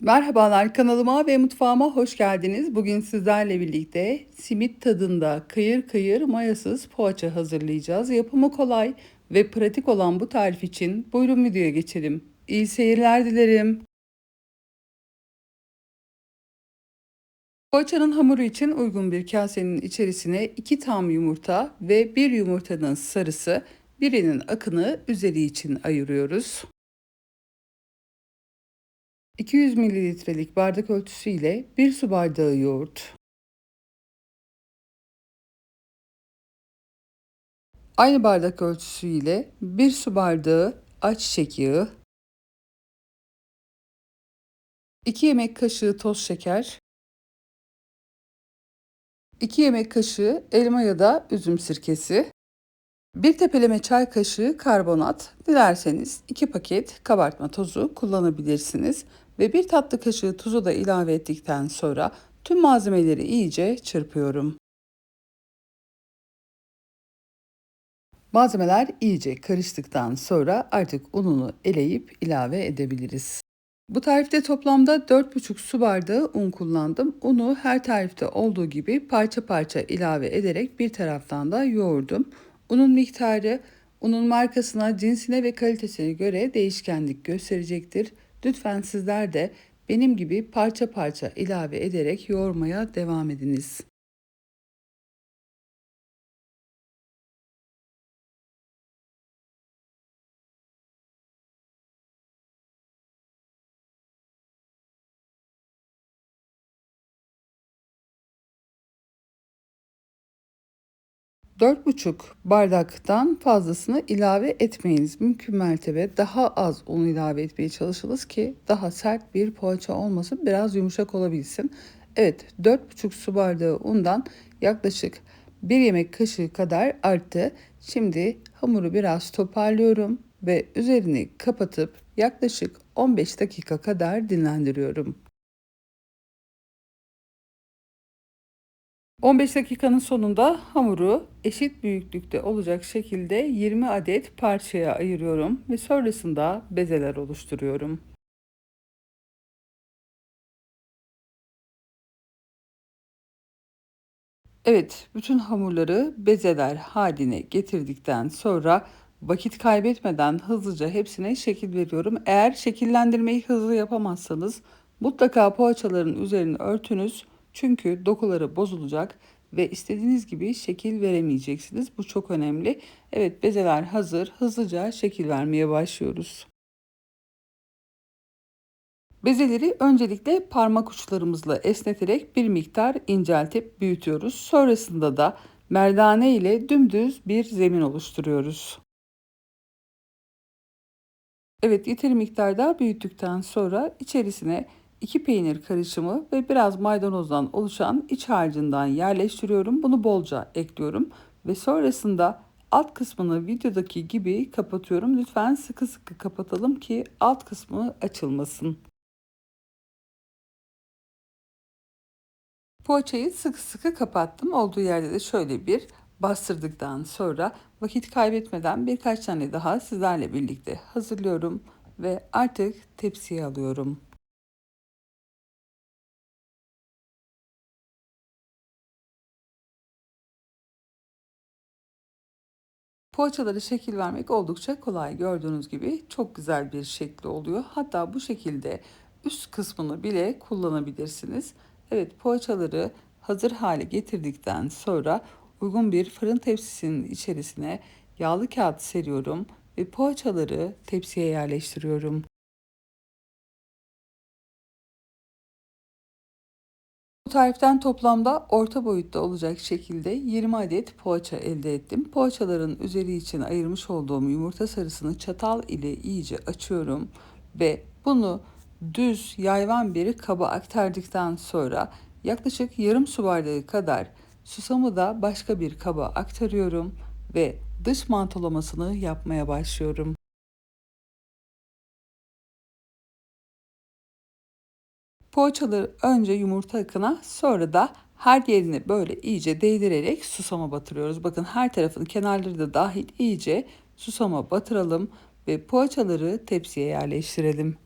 Merhabalar kanalıma ve mutfağıma hoş geldiniz. Bugün sizlerle birlikte simit tadında kıyır kıyır mayasız poğaça hazırlayacağız. Yapımı kolay ve pratik olan bu tarif için buyurun videoya geçelim. İyi seyirler dilerim. Poğaçanın hamuru için uygun bir kasenin içerisine 2 tam yumurta ve 1 yumurtanın sarısı, birinin akını üzeri için ayırıyoruz. 200 mililitrelik bardak ölçüsü ile 1 su bardağı yoğurt. Aynı bardak ölçüsü ile 1 su bardağı ayçiçek yağı, 2 yemek kaşığı toz şeker, 2 yemek kaşığı elma ya da üzüm sirkesi, 1 tepeleme çay kaşığı karbonat, dilerseniz 2 paket kabartma tozu kullanabilirsiniz ve 1 tatlı kaşığı tuzu da ilave ettikten sonra tüm malzemeleri iyice çırpıyorum. Malzemeler iyice karıştıktan sonra artık ununu eleyip ilave edebiliriz. Bu tarifte toplamda 4,5 su bardağı un kullandım. Unu her tarifte olduğu gibi parça parça ilave ederek bir taraftan da yoğurdum. Unun miktarı unun markasına, cinsine ve kalitesine göre değişkenlik gösterecektir. Lütfen sizler de benim gibi parça parça ilave ederek yoğurmaya devam ediniz. 4,5 bardaktan fazlasını ilave etmeyiniz. Mümkün mertebe daha az un ilave etmeye çalışınız ki daha sert bir poğaça olmasın, biraz yumuşak olabilsin. Evet, 4,5 su bardağı undan yaklaşık 1 yemek kaşığı kadar arttı. Şimdi hamuru biraz toparlıyorum ve üzerini kapatıp yaklaşık 15 dakika kadar dinlendiriyorum. 15 dakikanın sonunda hamuru eşit büyüklükte olacak şekilde 20 adet parçaya ayırıyorum ve sonrasında bezeler oluşturuyorum. Evet, bütün hamurları bezeler haline getirdikten sonra vakit kaybetmeden hızlıca hepsine şekil veriyorum. Eğer şekillendirmeyi hızlı yapamazsanız mutlaka poğaçaların üzerini örtünüz çünkü dokuları bozulacak ve istediğiniz gibi şekil veremeyeceksiniz. Bu çok önemli. Evet bezeler hazır. Hızlıca şekil vermeye başlıyoruz. Bezeleri öncelikle parmak uçlarımızla esneterek bir miktar inceltip büyütüyoruz. Sonrasında da merdane ile dümdüz bir zemin oluşturuyoruz. Evet yeteri miktarda büyüttükten sonra içerisine 2 peynir karışımı ve biraz maydanozdan oluşan iç harcından yerleştiriyorum. Bunu bolca ekliyorum ve sonrasında alt kısmını videodaki gibi kapatıyorum. Lütfen sıkı sıkı kapatalım ki alt kısmı açılmasın. Poğaçayı sıkı sıkı kapattım. Olduğu yerde de şöyle bir bastırdıktan sonra vakit kaybetmeden birkaç tane daha sizlerle birlikte hazırlıyorum ve artık tepsiye alıyorum. Poğaçalara şekil vermek oldukça kolay. Gördüğünüz gibi çok güzel bir şekli oluyor. Hatta bu şekilde üst kısmını bile kullanabilirsiniz. Evet poğaçaları hazır hale getirdikten sonra uygun bir fırın tepsisinin içerisine yağlı kağıt seriyorum ve poğaçaları tepsiye yerleştiriyorum. Bu tariften toplamda orta boyutta olacak şekilde 20 adet poğaça elde ettim. Poğaçaların üzeri için ayırmış olduğum yumurta sarısını çatal ile iyice açıyorum ve bunu düz yayvan bir kaba aktardıktan sonra yaklaşık yarım su bardağı kadar susamı da başka bir kaba aktarıyorum ve dış mantolamasını yapmaya başlıyorum. Poğaçaları önce yumurta akına sonra da her yerini böyle iyice değdirerek susama batırıyoruz. Bakın her tarafın kenarları da dahil iyice susama batıralım ve poğaçaları tepsiye yerleştirelim.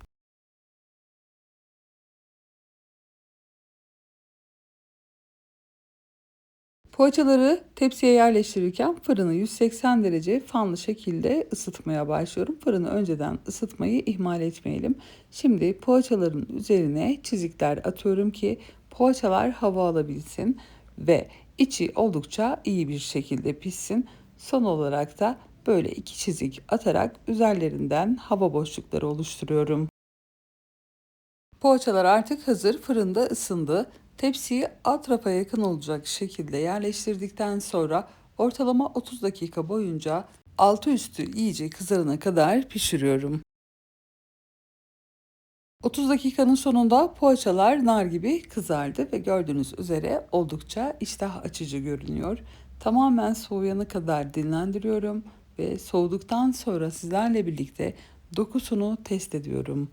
Poğaçaları tepsiye yerleştirirken fırını 180 derece fanlı şekilde ısıtmaya başlıyorum. Fırını önceden ısıtmayı ihmal etmeyelim. Şimdi poğaçaların üzerine çizikler atıyorum ki poğaçalar hava alabilsin ve içi oldukça iyi bir şekilde pişsin. Son olarak da böyle iki çizik atarak üzerlerinden hava boşlukları oluşturuyorum. Poğaçalar artık hazır, fırında ısındı. Tepsiyi alt rafa yakın olacak şekilde yerleştirdikten sonra ortalama 30 dakika boyunca altı üstü iyice kızarana kadar pişiriyorum. 30 dakikanın sonunda poğaçalar nar gibi kızardı ve gördüğünüz üzere oldukça iştah açıcı görünüyor. Tamamen soğuyana kadar dinlendiriyorum ve soğuduktan sonra sizlerle birlikte dokusunu test ediyorum.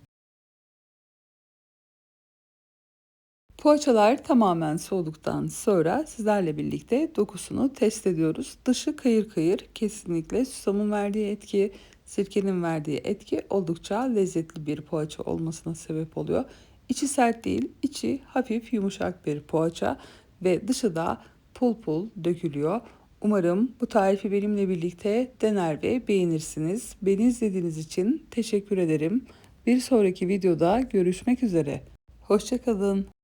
Poğaçalar tamamen soğuduktan sonra sizlerle birlikte dokusunu test ediyoruz. Dışı kayır kayır kesinlikle susamın verdiği etki, sirkenin verdiği etki oldukça lezzetli bir poğaça olmasına sebep oluyor. İçi sert değil, içi hafif yumuşak bir poğaça ve dışı da pul pul dökülüyor. Umarım bu tarifi benimle birlikte dener ve beğenirsiniz. Beni izlediğiniz için teşekkür ederim. Bir sonraki videoda görüşmek üzere. Hoşçakalın.